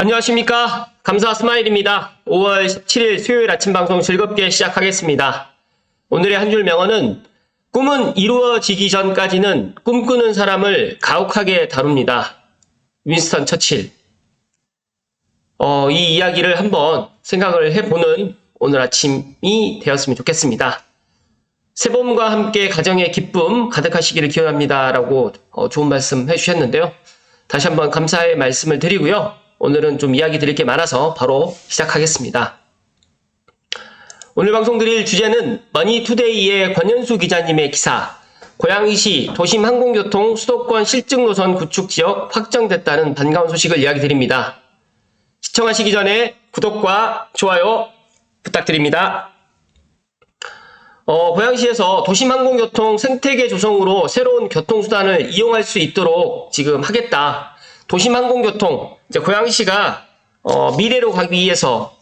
안녕하십니까. 감사 스마일입니다. 5월 17일 수요일 아침 방송 즐겁게 시작하겠습니다. 오늘의 한 줄 명언은 꿈은 이루어지기 전까지는 꿈꾸는 사람을 가혹하게 다룹니다. 윈스턴 처칠. 어, 이 이야기를 한번 생각을 해보는 오늘 아침이 되었으면 좋겠습니다. 새봄과 함께 가정의 기쁨 가득하시기를 기원합니다. 라고 어, 좋은 말씀 해주셨는데요. 다시 한번 감사의 말씀을 드리고요. 오늘은 좀 이야기 드릴 게 많아서 바로 시작하겠습니다. 오늘 방송 드릴 주제는 머니투데이의 권현수 기자님의 기사 고양시시 도심 항공교통 수도권 실증 노선 구축 지역 확정됐다는 반가운 소식을 이야기 드립니다. 시청하시기 전에 구독과 좋아요 부탁드립니다. 어, 고양시에서 도심 항공교통 생태계 조성으로 새로운 교통수단을 이용할 수 있도록 지금 하겠다. 도심항공교통, 이제 고양시가 어, 미래로 가기 위해서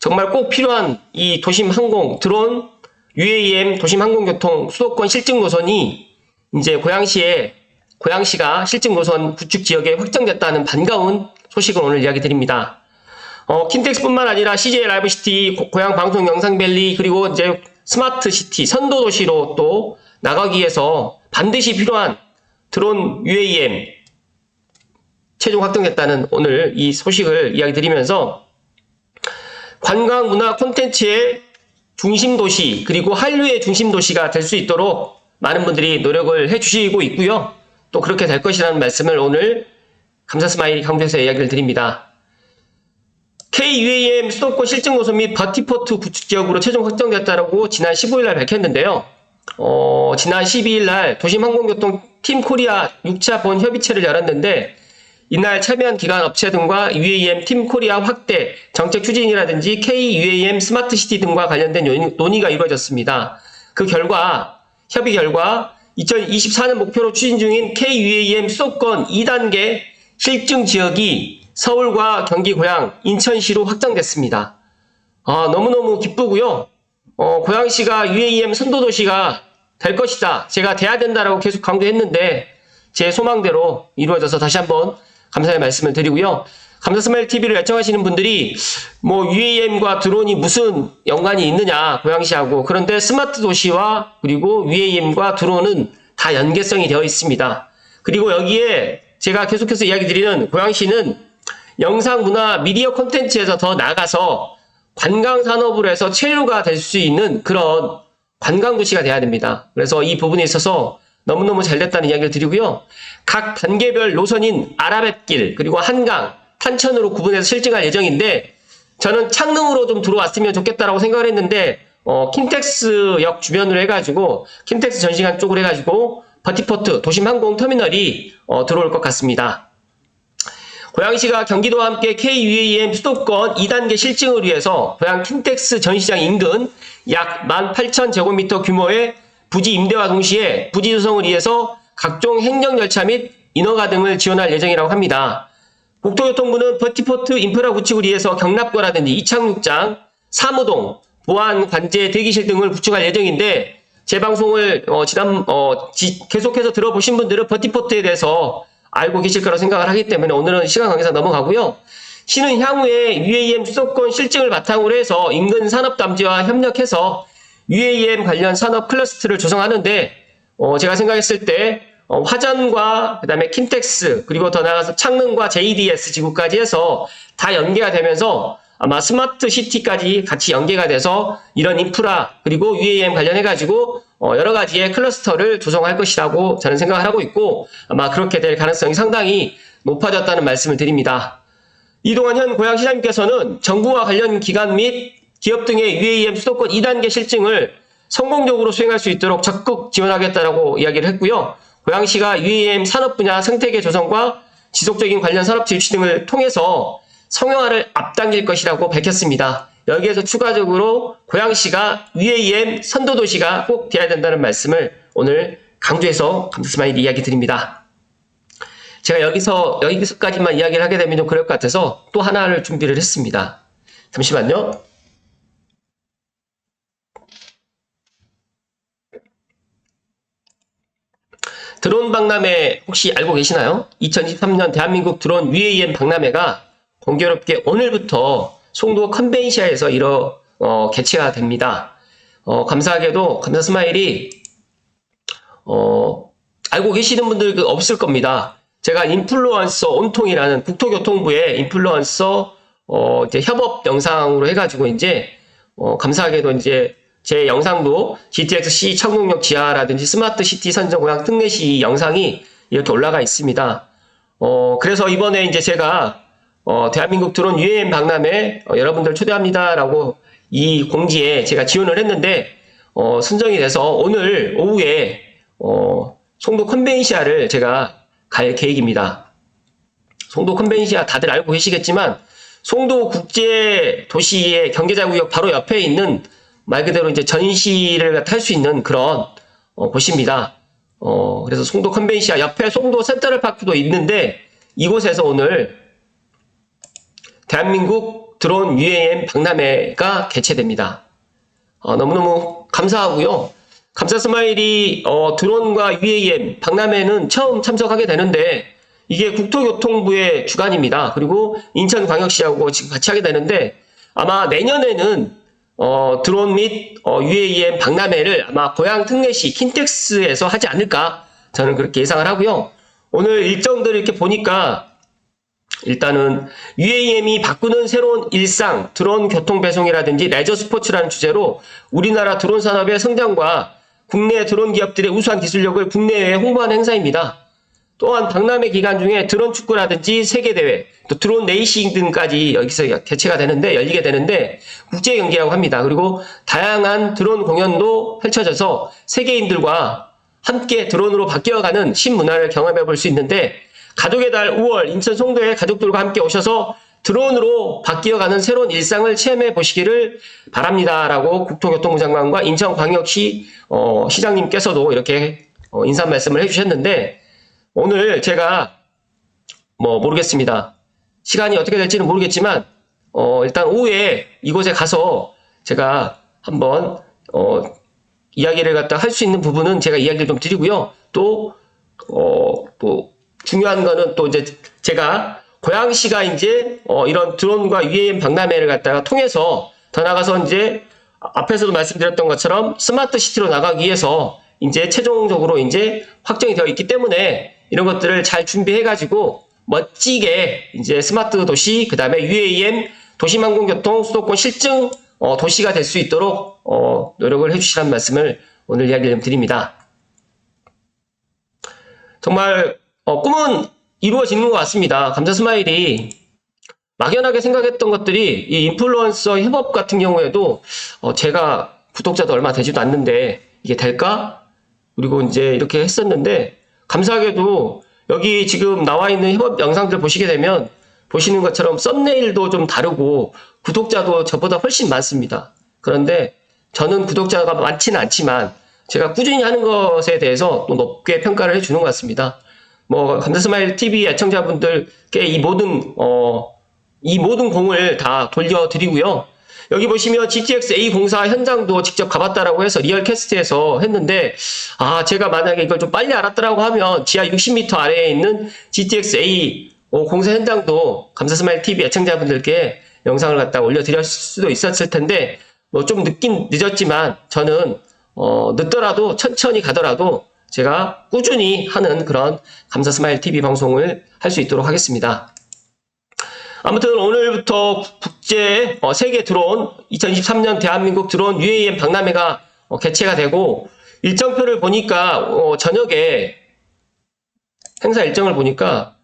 정말 꼭 필요한 이 도심항공, 드론, UAM 도심항공교통 수도권 실증 노선이 이제 고양시에, 고양시가 실증 노선 구축 지역에 확정됐다는 반가운 소식을 오늘 이야기 드립니다. 어, 킨텍스뿐만 아니라 CJ 라이브시티, 고- 고양 방송 영상밸리, 그리고 이제 스마트 시티, 선도 도시로 또 나가기 위해서 반드시 필요한 드론 UAM 최종 확정됐다는 오늘 이 소식을 이야기 드리면서 관광 문화 콘텐츠의 중심 도시, 그리고 한류의 중심 도시가 될 수 있도록 많은 분들이 노력을 해 주시고 있고요. 또 그렇게 될 것이라는 말씀을 오늘 감사 스마일 강조해서 이야기를 드립니다. KUAM 수도권 실증 노선 및 버티포트 구축 지역으로 최종 확정됐다고 지난 15일 날 밝혔는데요. 어, 지난 12일 날 도심항공교통 팀 코리아 6차 본 협의체를 열었는데 이날 참여한 기관 업체 등과 UAM 팀 코리아 확대 정책 추진이라든지 KUAM 스마트시티 등과 관련된 논의- 논의가 이루어졌습니다. 그 결과 협의 결과 2024년 목표로 추진 중인 KUAM 수도권 2단계 실증 지역이 서울과 경기 고양, 인천시로 확정됐습니다. 아, 너무너무 기쁘고요. 어, 고양시가 UAM 선도도시가 될 것이다. 제가 돼야 된다라고 계속 강조했는데 제 소망대로 이루어져서 다시 한번 감사의 말씀을 드리고요. 감사 스마일 TV를 애청하시는 분들이 뭐 UAM과 드론이 무슨 연관이 있느냐 고양시하고 그런데 스마트 도시와 그리고 UAM과 드론은 다 연계성이 되어 있습니다. 그리고 여기에 제가 계속해서 이야기 드리는 고양시는 영상 문화 미디어 콘텐츠에서 더 나가서 관광 산업으로 해서 체류가 될 수 있는 그런 관광 도시가 돼야 됩니다. 그래서 이 부분에 있어서 너무너무 잘 됐다는 이야기를 드리고요. 각 단계별 노선인 아라뱃길 그리고 한강, 탄천으로 구분해서 실증할 예정인데 저는 창릉으로 좀 들어왔으면 좋겠다라고 생각을 했는데 어, 킨텍스역 주변으로 해가지고 킨텍스 전시관 쪽으로 해가지고 버티포트 도심항공 터미널이 어, 들어올 것 같습니다. 고양시가 경기도와 함께 KUAM 수도권 2단계 실증을 위해서 고양 킨텍스 전시장 인근 약 18,000제곱미터 규모의 부지 임대와 동시에 부지 조성을 위해서 각종 행정열차 및 인허가 등을 지원할 예정이라고 합니다. 국토교통부는 버티포트 인프라 구축을 위해서 경납고라든지 이창육장, 사무동, 보안 관제 대기실 등을 구축할 예정인데 제 방송을 어, 지난 어, 지- 계속해서 들어보신 분들은 버티포트에 대해서 알고 계실 거라고 생각을 하기 때문에 오늘은 시간 관계상 넘어가고요. 시는 향후에 UAM 수도권 실증을 바탕으로 해서 인근 산업 담지와 협력해서 UAM 관련 산업 클러스터를 조성하는데 어, 제가 생각했을 때 어, 화전과 그다음에 킨텍스 그리고 더 나아가서 창릉과 JDS 지구까지 해서 다 연계가 되면서 아마 스마트 시티까지 같이 연계가 돼서 이런 인프라 그리고 UAM 관련해 가지고 어, 여러 가지의 클러스터를 조성할 것이라고 저는 생각을 하고 있고 아마 그렇게 될 가능성이 상당히 높아졌다는 말씀을 드립니다. 이동환 현 고양시장님께서는 정부와 관련 기관 및 기업 등의 UAM 수도권 2단계 실증을 성공적으로 수행할 수 있도록 적극 지원하겠다라고 이야기를 했고요. 고양시가 UAM 산업 분야 생태계 조성과 지속적인 관련 산업 질취 등을 통해서 성형화를 앞당길 것이라고 밝혔습니다. 여기에서 추가적으로 고양시가 UAM 선도도시가 꼭 돼야 된다는 말씀을 오늘 강조해서 감사 스마일 이야기 드립니다. 제가 여기서 여기서까지만 이야기를 하게 되면 좀 그럴 것 같아서 또 하나를 준비를 했습니다. 잠시만요. 드론 박람회 혹시 알고 계시나요? 2023년 대한민국 드론 UAM 박람회가 공교롭게 오늘부터 송도 컨벤시아에서 이뤄 어, 개최가 됩니다. 어, 감사하게도 감사 스마일이 어, 알고 계시는 분들 그 없을 겁니다. 제가 인플루언서 온통이라는 국토교통부의 인플루언서 어, 이제 협업 영상으로 해가지고 이제 어, 감사하게도 이제 제 영상도 GTX-C 청룡역 지하라든지 스마트 시티 선정 고향 특례시 영상이 이렇게 올라가 있습니다. 어, 그래서 이번에 이제 제가 어, 대한민국 드론 UAM 박람회 어, 여러분들 초대합니다라고 이 공지에 제가 지원을 했는데 어, 선정이 돼서 오늘 오후에 어, 송도 컨벤시아를 제가 갈 계획입니다. 송도 컨벤시아 다들 알고 계시겠지만 송도 국제 도시의 경제자구역 바로 옆에 있는 말 그대로 이제 전시를 할수 있는 그런 어, 곳입니다. 어, 그래서 송도 컨벤시아 옆에 송도 센트럴 파크도 있는데 이곳에서 오늘 대한민국 드론 UAM 박람회가 개최됩니다. 어, 너무너무 감사하고요. 감사 스마일이 어, 드론과 UAM 박람회는 처음 참석하게 되는데 이게 국토교통부의 주관입니다. 그리고 인천광역시하고 지금 같이 하게 되는데 아마 내년에는 어, 드론 및 어, UAM 박람회를 아마 고향 특례시 킨텍스에서 하지 않을까 저는 그렇게 예상을 하고요. 오늘 일정들을 이렇게 보니까 일단은 UAM이 바꾸는 새로운 일상, 드론 교통 배송이라든지 레저 스포츠라는 주제로 우리나라 드론 산업의 성장과 국내 드론 기업들의 우수한 기술력을 국내외에 홍보하는 행사입니다. 또한 박람회 기간 중에 드론 축구라든지 세계대회, 또 드론 레이싱 등까지 여기서 개최가 되는데, 열리게 되는데, 국제 경기라고 합니다. 그리고 다양한 드론 공연도 펼쳐져서 세계인들과 함께 드론으로 바뀌어가는 신문화를 경험해 볼 수 있는데, 가족의 달 5월 인천 송도에 가족들과 함께 오셔서 드론으로 바뀌어가는 새로운 일상을 체험해 보시기를 바랍니다라고 국토교통부 장관과 인천광역시 어, 시장님께서도 이렇게 어, 인사 말씀을 해주셨는데 오늘 제가 뭐 모르겠습니다. 시간이 어떻게 될지는 모르겠지만 어, 일단 오후에 이곳에 가서 제가 한번 어, 이야기를 갖다 할 수 있는 부분은 제가 이야기를 좀 드리고요. 또 어, 또 중요한 거는 또 이제 제가 고양시가 이제 어 이런 드론과 UAM 박람회를 갖다가 통해서 더 나가서 이제 앞에서도 말씀드렸던 것처럼 스마트 시티로 나가기 위해서 이제 최종적으로 이제 확정이 되어 있기 때문에 이런 것들을 잘 준비해 가지고 멋지게 이제 스마트 도시 그 다음에 UAM 도시망공교통 수도권 실증 어, 도시가 될 수 있도록 어, 노력을 해주시라는 말씀을 오늘 이야기를 좀 드립니다. 정말 어, 꿈은 이루어지는 것 같습니다. 감자 스마일이 막연하게 생각했던 것들이 이 인플루언서 협업 같은 경우에도 어, 제가 구독자도 얼마 되지도 않는데 이게 될까? 그리고 이제 이렇게 했었는데 감사하게도 여기 지금 나와 있는 협업 영상들 보시게 되면 보시는 것처럼 썸네일도 좀 다르고 구독자도 저보다 훨씬 많습니다. 그런데 저는 구독자가 많지는 않지만 제가 꾸준히 하는 것에 대해서 또 높게 평가를 해주는 것 같습니다. 뭐 감사스마일 TV 애청자분들께 이 모든 어, 이 모든 공을 다 돌려드리고요. 여기 보시면 GTX A 공사 현장도 직접 가봤다라고 해서 리얼 캐스트에서 했는데 아 제가 만약에 이걸 좀 빨리 알았더라고 하면 지하 60m 아래에 있는 GTX A 어, 공사 현장도 감사스마일 TV 애청자분들께 영상을 갖다 올려드렸을 수도 있었을 텐데 뭐 좀 늦긴 늦었지만 저는 어, 늦더라도 천천히 가더라도 제가 꾸준히 하는 그런 감사 스마일 TV 방송을 할 수 있도록 하겠습니다. 아무튼 오늘부터 국제 어, 세계 드론 2023년 대한민국 드론 UAM 박람회가 어, 개최가 되고 일정표를 보니까 어, 저녁에 행사 일정을 보니까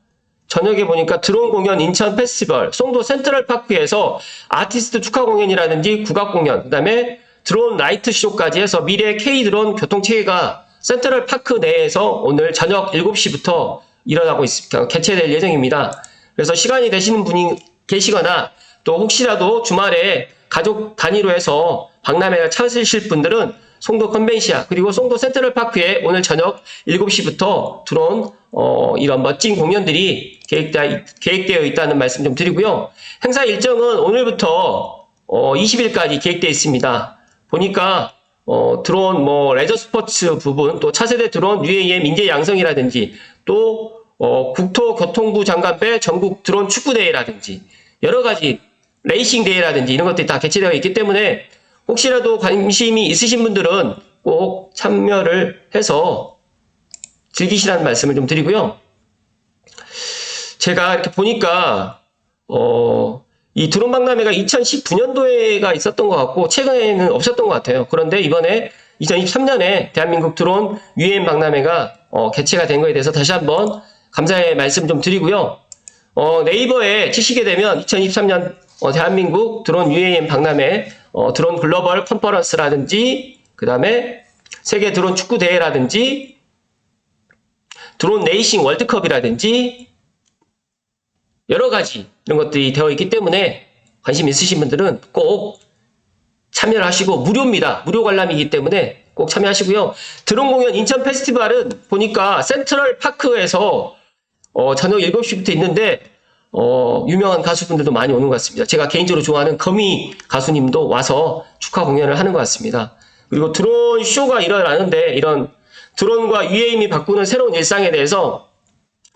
저녁에 보니까 드론 공연 인천 페스티벌 송도 센트럴 파크에서 아티스트 축하 공연이라든지 국악 공연 그다음에 드론 라이트 쇼까지 해서 미래 K 드론 교통 체계가 센트럴 파크 내에서 오늘 저녁 7시부터 일어나고 있습니다. 개최될 예정입니다. 그래서 시간이 되시는 분이 계시거나 또 혹시라도 주말에 가족 단위로 해서 박람회를 찾으실 분들은 송도 컨벤시아 그리고 송도 센트럴 파크에 오늘 저녁 7시부터 들어온 어, 이런 멋진 공연들이 계획되, 계획되어 있다는 말씀 좀 드리고요. 행사 일정은 오늘부터 어, 20일까지 계획되어 있습니다. 보니까 어, 드론 뭐 레저 스포츠 부분 또 차세대 드론 UAM 인재 양성이라든지 또 어, 국토교통부 장관배 전국 드론 축구대회라든지 여러 가지 레이싱 대회라든지 이런 것들이 다 개최되어 있기 때문에 혹시라도 관심이 있으신 분들은 꼭 참여를 해서 즐기시라는 말씀을 좀 드리고요. 제가 이렇게 보니까 어, 이 드론 박람회가 2019년도에가 있었던 것 같고 최근에는 없었던 것 같아요. 그런데 이번에 2023년에 대한민국 드론 UAM 박람회가 어, 개최가 된 거에 대해서 다시 한번 감사의 말씀 좀 드리고요. 어, 네이버에 치시게 되면 2023년 어, 대한민국 드론 UAM 박람회 어, 드론 글로벌 컨퍼런스라든지 그 다음에 세계 드론 축구 대회라든지 드론 레이싱 월드컵이라든지 여러 가지 이런 것들이 되어 있기 때문에 관심 있으신 분들은 꼭 참여를 하시고 무료입니다. 무료 관람이기 때문에 꼭 참여하시고요. 드론 공연 인천 페스티벌은 보니까 센트럴 파크에서 어, 저녁 7시부터 있는데 어, 유명한 가수분들도 많이 오는 것 같습니다. 제가 개인적으로 좋아하는 거미 가수님도 와서 축하 공연을 하는 것 같습니다. 그리고 드론 쇼가 일어나는데 이런 드론과 UAM이 바꾸는 새로운 일상에 대해서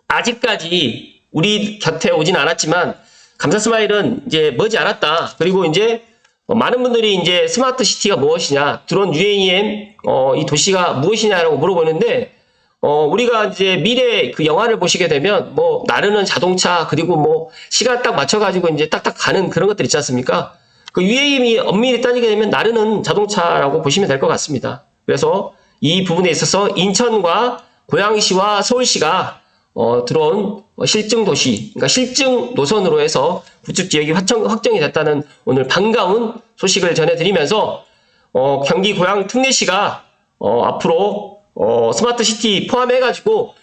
아직까지 우리 곁에 오진 않았지만 감사 스마일은 이제 머지 않았다. 그리고 이제 어, 많은 분들이 이제 스마트 시티가 무엇이냐, 드론 UAM 어, 이 도시가 무엇이냐라고 물어보는데 어, 우리가 이제 미래 그 영화를 보시게 되면 뭐 나르는 자동차 그리고 뭐 시간 딱 맞춰가지고 이제 딱딱 가는 그런 것들 있지 않습니까? 그 UAM이 엄밀히 따지게 되면 나르는 자동차라고 보시면 될 것 같습니다. 그래서 이 부분에 있어서 인천과 고양시와 서울시가 어, 들어온 실증 도시, 그러니까 실증 노선으로 해서 구축 지역이 확정, 확정이 됐다는 오늘 반가운 소식을 전해드리면서 어, 경기 고양 특례시가 어, 앞으로 어, 스마트 시티 포함해가지고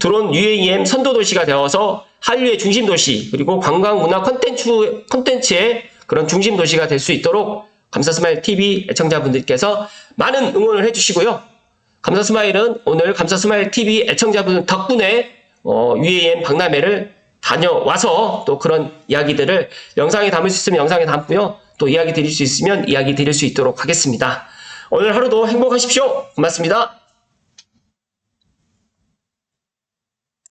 드론 UAM 선도 도시가 되어서 한류의 중심 도시 그리고 관광 문화 콘텐츠 콘텐츠의 그런 중심 도시가 될 수 있도록 감사 스마일 TV 애청자분들께서 많은 응원을 해주시고요. 감사 스마일은 오늘 감사 스마일 TV 애청자분 덕분에 어, UAM 박람회를 다녀와서 또 그런 이야기들을 영상에 담을 수 있으면 영상에 담고요. 또 이야기 드릴 수 있으면 이야기 드릴 수 있도록 하겠습니다. 오늘 하루도 행복하십시오. 고맙습니다.